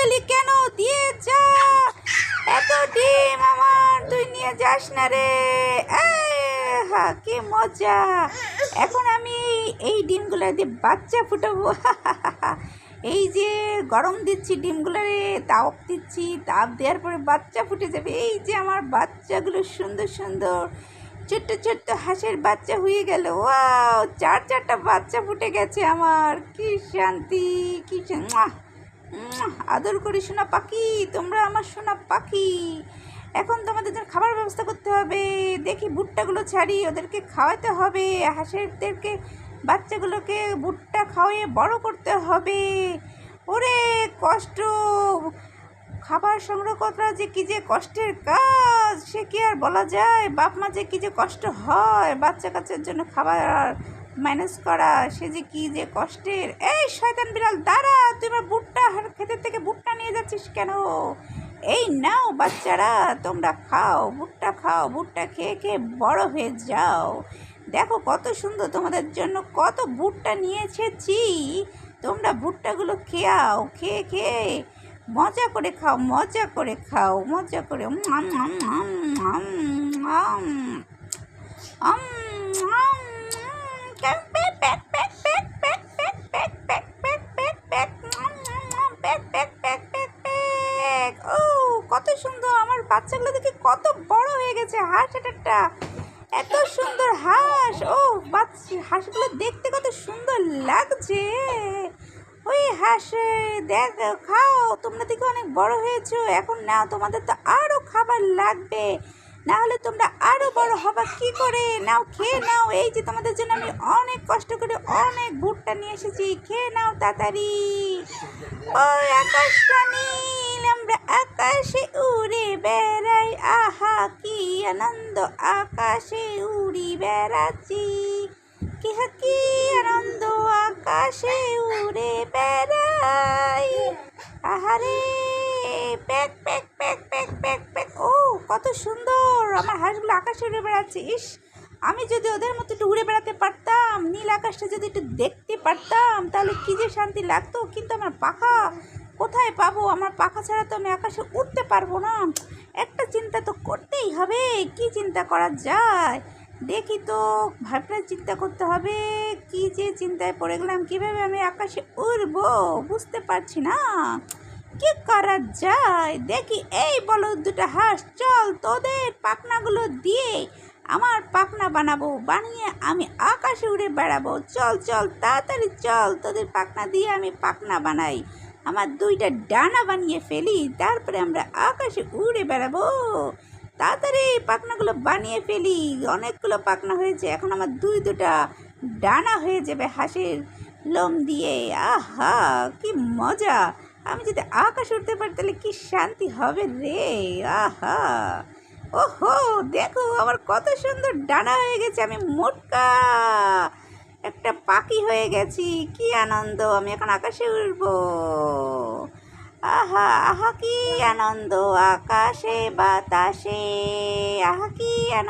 গেলি কেন? দিয়ে যা। এত ডিম আমার, তুই নিয়ে যাস না রে। হা, কি মজা। এখন আমি এই ডিমগুলো দিয়ে বাচ্চা ফুটাবো। এই যে গরম দিচ্ছি ডিমগুলোরে তাপ দিচ্ছি তাপ দেওয়ার পরে বাচ্চা ফুটে যাবে। এই যে আমার বাচ্চাগুলো সুন্দর সুন্দর। ছোট্ট ছোট্ট হাঁসের বাচ্চা হয়ে গেল। ওয়াও, চার চারটা বাচ্চা ফুটে গেছে আমার। কি শান্তি, কি! আদর করি সোনা পাখি, তোমরা আমার সোনা পাখি। এখন তোমাদের জন্য খাবার ব্যবস্থা করতে হবে। দেখি ভুট্টাগুলো ছাড়ি, ওদেরকে খাওয়াতে হবে। হাঁসেরদেরকে, বাচ্চাগুলোকে ভুট্টা খাওয়িয়ে বড় করতে হবে। ওরে কষ্ট! খাবার সংগ্রহ করা যে কী যে কষ্টের কাজ, সে কি আর বলা যায়? বাপ মা যে কী যে কষ্ট হয় বাচ্চা কাচ্চার জন্য খাবার ম্যানেজ করা সে যে কি যে কষ্টের। এই শয়তান বিড়াল দাঁড়া তুই আমার বুটটা খেতের থেকে বুটটা নিয়ে যাচ্ছিস কেন? এই নাও বাচ্চারা তোমরা খাও ভুট্টা খাও ভুট্টা খেয়ে খেয়ে বড় হয়ে যাও। দেখো কত সুন্দর তোমাদের জন্য কত ভুট্টা নিয়ে এসেছি তোমরা ভুট্টাগুলো খেয়াও খেয়ে খেয়ে মজা করে খাও মজা করে খাও মজা করে আম, আম, আম, আম, আম। আম, ও কত সুন্দর। আমার বাচ্চাগুলো দেখে কত বড় হয়ে গেছে। হাঁস একটা এত সুন্দর হাঁস। ও বাচ্চা, হাঁসগুলো দেখতে কত সুন্দর লাগছে। ওই হাঁস, দেখ, খাও। তোমরা দেখে অনেক বড় হয়েছো। এখন নাও, তোমাদের তো আরও খাবার লাগবে। না হলে তোমরা আরও বড় হবা। কি করে? নাও, খেয়ে নাও। এই যে তোমাদের জন্য আমি অনেক কষ্ট করে অনেক ভুট্টা নিয়ে এসেছি। খেয়ে নাও তাড়াতাড়ি। ওই আকাশটা নীল, আমরা আকাশে উড়ে বেড়াই। আহা, কি আনন্দ! আকাশে উড়ি বেড়াচ্ছি। কি হা কি আনন্দ! আকাশে উড়ে বেড়াই। আহারে, প্যাক প্যাক ও কত সুন্দর! আমার হাঁসগুলো আকাশে উড়ে বেড়াচ্ছে। ইস, আমি যদি ওদের মতো একটু উড়ে বেড়াতে পারতাম, নীল আকাশটা যদি একটু দেখতে পারতাম, তাহলে কী যে শান্তি লাগতো? কিন্তু আমার পাখা, কোথায় পাবো? আমার পাখা ছাড়া তো আমি আকাশে উঠতে পারব না। একটা চিন্তা তো করতেই হবে, কি চিন্তা করা যায়? দেখি তো ভাবনা চিন্তা করতে হবে, কি যে চিন্তায় পড়ে গেলাম, কীভাবে আমি আকাশে উড়বো? বুঝতে পারছি না। কি করা যায়? দেখি, এই বলো দুটো হাঁস, চল তোদের পাখনাগুলো দিয়ে আমার পাখনা বানাবো, বানিয়ে আমি আকাশে উড়ে বেড়াবো। চল চল, তাড়াতাড়ি চল, তোদের পাখনা দিয়ে আমি পাখনা বানাই। আমার দুইটা ডানা বানিয়ে ফেলি, তারপরে আমরা আকাশে উড়ে বেড়াবো। তাড়াতাড়ি পাখনাগুলো বানিয়ে ফেলি। অনেকগুলো পাখনা হয়েছে, এখন আমার দুই দুটা ডানা হয়ে যাবে হাঁসের লোম দিয়ে। আহা, কি মজা! আমি যদি আকাশ উঠতে পারি, তাহলে কি শান্তি হবে রে? আহা! ওহো, দেখো আমার কত সুন্দর ডানা হয়ে গেছে, আমি মোটকা। একটা পাখি হয়ে গেছি, কি আনন্দ, আমি এখন আকাশে উড়বো। আহা আহা, কি আনন্দ, আকাশে বাতাসে। আহা, কি আনন্দ।